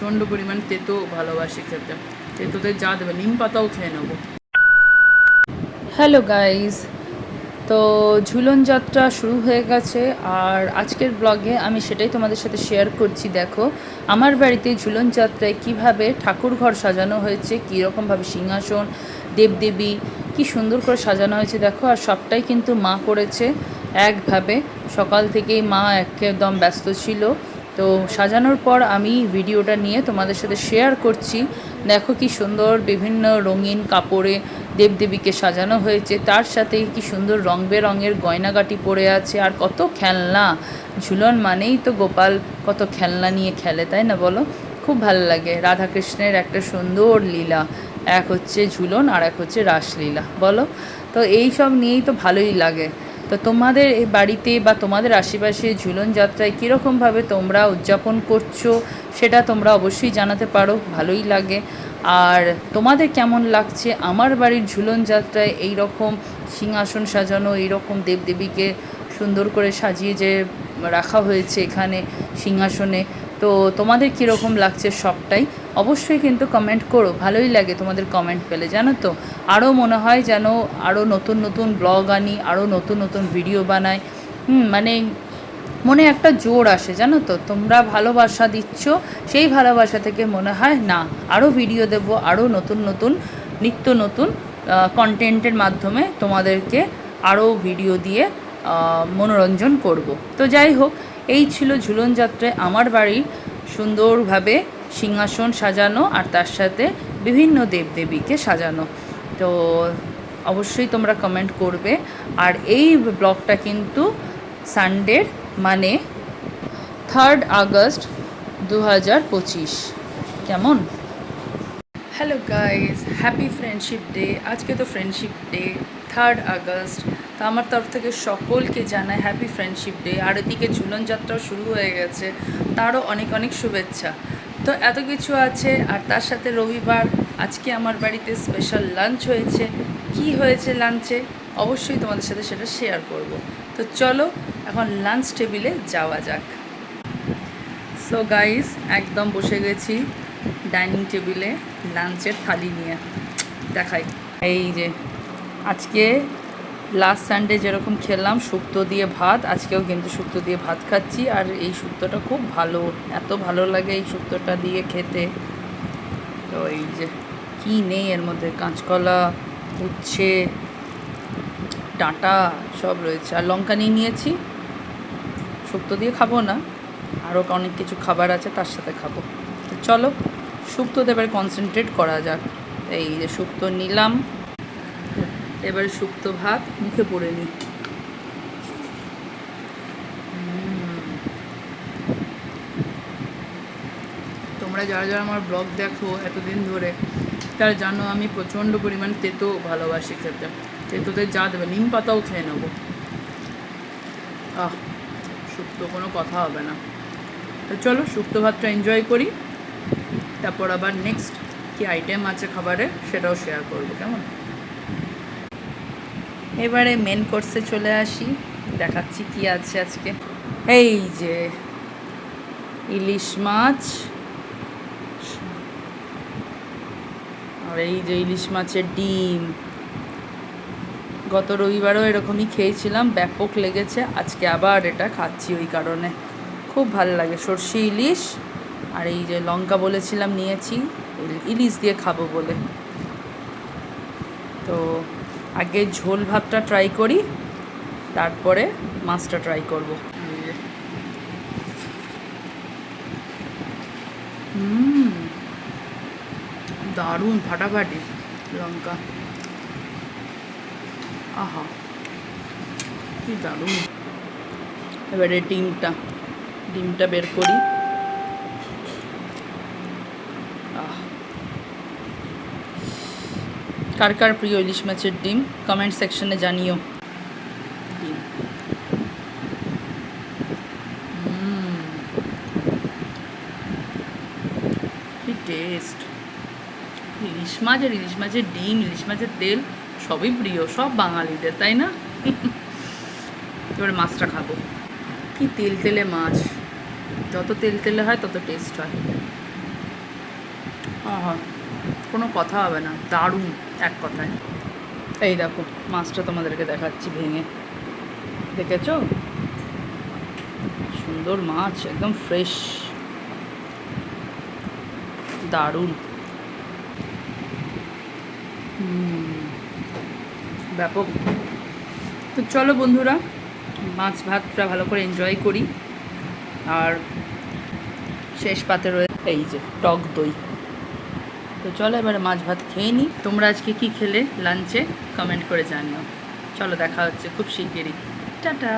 প্রচণ্ড পরিমাণ তেতো ভালোবাসি খেতে। তেতোতে যা দেবে, নিম পাতাও খেয়ে নেব। হ্যালো গাইস, তো ঝুলন যাত্রা শুরু হয়ে গেছে আর আজকের ব্লগে আমি সেটাই তোমাদের সাথে শেয়ার করছি, দেখো। আমার বাড়িতে ঝুলন যাত্রায় কীভাবে ঠাকুর ঘর সাজানো হয়েছে, কীরকমভাবে সিংহাসন, দেবদেবী, কি সুন্দর করে সাজানো হয়েছে, দেখো। আর সবটাই কিন্তু মা করেছে একভাবে। সকাল থেকেই মা একদম ব্যস্ত ছিল। তো সাজানোর পর আমি ভিডিওটা নিয়ে তোমাদের সাথে শেয়ার করছি। দেখো কি সুন্দর বিভিন্ন রঙিন কাপড়ে দেবদেবীকে সাজানো হয়েছে। তার সাথে কি সুন্দর রং বেরঙের গয়নাগাটি পরে আছে। আর কত খেলনা! ঝুলন মানেই তো গোপাল কত খেলনা নিয়ে খেলে, তাই না বলো? খুব ভালো লাগে। রাধাকৃষ্ণের একটা সুন্দর লীলা। এক হচ্ছে ঝুলন আর এক হচ্ছে রাসলীলা। বলো? তো এই সব নিয়েই তো ভালোই লাগে। তো তোমাদের এই বাড়িতে বা তোমাদের আশেপাশে ঝুলন যাত্রায় কীরকমভাবে তোমরা উদযাপন করছ, সেটা তোমরা অবশ্যই জানাতে পারো, ভালোই লাগে। আর তোমাদের কেমন লাগছে আমার বাড়ির ঝুলন যাত্রায় এই রকম সিংহাসন সাজানো এই রকম দেবদেবীকে সুন্দর করে সাজিয়ে যে রাখা হয়েছে এখানে সিংহাসনে? তো তোমাদের কীরকম লাগছে সবটাই? অবশ্যই কিন্তু কমেন্ট করো, ভালোই লাগে তোমাদের কমেন্ট পেলে, জানো তো? আরও মনে হয় যেন আরও নতুন নতুন ব্লগ আনি আরও নতুন নতুন ভিডিও বানাই। হুম মানে মনে একটা জোর আসে, জানো তো? তোমরা ভালোবাসা দিচ্ছ, সেই ভালোবাসা থেকে মনে হয় না আরও ভিডিও দেব আরও নতুন নতুন, নিত্য নতুন কন্টেন্টের মাধ্যমে তোমাদেরকে আরও ভিডিও দিয়ে মনোরঞ্জন করব। তো যাই হোক এই ছিল ঝুলন যাত্রায় আমার বাড়ি। সুন্দরভাবে সিংহাসন সাজানো আর তার সাথে বিভিন্ন দেবদেবীকে সাজানো। তো অবশ্যই তোমরা কমেন্ট করবে। আর এই ব্লগটা কিন্তু সানডের মানে থার্ড আগস্ট দু হাজার পঁচিশ। কেমন? Hello guys happy friendship day আজকে তো ফ্রেন্ডশিপ ডে থার্ড আগস্ট। তো আমার তরফ থেকে সকলকে জানাই হ্যাপি ফ্রেন্ডশিপ ডে আর এদিকে ঝুলন যাত্রাও শুরু হয়ে গেছে। তারও অনেক অনেক শুভেচ্ছা। তো এত কিছু আছে, আর তার সাথে রবিবার, আজকে আমার বাড়িতে স্পেশাল লাঞ্চ হয়েছে। কি হয়েছে লাঞ্চে অবশ্যই তোমাদের সাথে সেটা শেয়ার করব। তো চলো, এখন লাঞ্চ টেবিলে যাওয়া যাক। সো গাইস একদম বসে গেছি ডাইনিং টেবিলে লাঞ্চের থালি নিয়ে। দেখাই। এই যে, আজকে লাস্ট সানডে যেরকম খেলাম শুক্তো দিয়ে ভাত, আজকেও কিন্তু শুক্তো দিয়ে ভাত খাচ্ছি, আর এই শুক্তোটা খুব ভালো, এত ভালো লাগে এই শুক্তোটা দিয়ে খেতে। তো এই যে, কি নেই এর মধ্যে, কাঁচকলা, উচ্ছে, ডাঁটা, সব রয়েছে। আর লঙ্কা নিয়ে নিয়েছি, শুক্তো দিয়ে খাব না, আরও অনেক কিছু খাবার আছে, তার সাথে খাব। তো চলো, শুক্তোতে এবার কনসেন্ট্রেট করা যাক। এই যে শুক্তো নিলাম এবার শুক্তো ভাত মুখে পড়ে নিই তোমরা যারা যারা আমার ব্লগ দেখো এতদিন ধরে, তারা জানো আমি প্রচণ্ড পরিমাণ তেতো ভালোবাসি খেতে। তেতোতে যা দেবে, নিম পাতাও খেয়ে নেব। আহ, শুক্তো কোনো কথা হবে না। তো চলো শুক্তো ভাতটা এনজয় করি। তারপর আবার নেক্সট কি আইটেম আছে খাবারে সেটাও শেয়ার করব, কেমন? এবারে মেন কোর্সে চলে আসি। দেখাচ্ছি কি আছে আজকে। এই যে ইলিশ মাছ। আর এই যে ইলিশ মাছের ডিম। গত রবিবারও এরকমই খেয়েছিলাম, ব্যাপক লেগেছে। আজকে আবার এটা খাচ্ছি ওই কারণে। খুব ভালো লাগে সর্ষে ইলিশ আর এই যে লঙ্কা বলেছিলাম নিয়েছি ইলিশ দিয়ে খাব বলে। তো আগে ঝোল ভাতটা ট্রাই করি, তারপরে মাছটা ট্রাই করব। দারুণ, ফাটাফাটি লঙ্কা। আহা, কি দারুণ। এবারে ডিমটা ডিমটা বের করি। আহ কার কার প্রিয় ইলিশ মাছের ডিম? কমেন্ট সেকশনে জানিও। টেস্ট ইলিশ মাছ আর ইলিশ মাছের ডিম, ইলিশ মাছের তেল সবই প্রিয়, সব বাঙালিদের, তাই না? এবার মাছটা খাব। কি তেল তেলে মাছ? যত তেল তেলে হয় তত টেস্ট হয়। কোনো কথা হবে না, দারুণ এক কথায়। এই দেখো, মাছটা তোমাদেরকে দেখাচ্ছি ভেঙে। দেখেছ? সুন্দর মাছ, একদম ফ্রেশ দারুণ। ব্যাপক। তো চলো বন্ধুরা, মাছ ভাতটা ভালো করে এনজয় করি। আর শেষ পাতে রয়ে এই যে, টক দই। তো চলো এবার মাছ ভাত খেয়ে নিই তোমরা আজকে কি খেলে? লাঞ্চে কমেন্ট করে জানিও। চলো দেখা হচ্ছে খুব শিগগিরই। টাটা!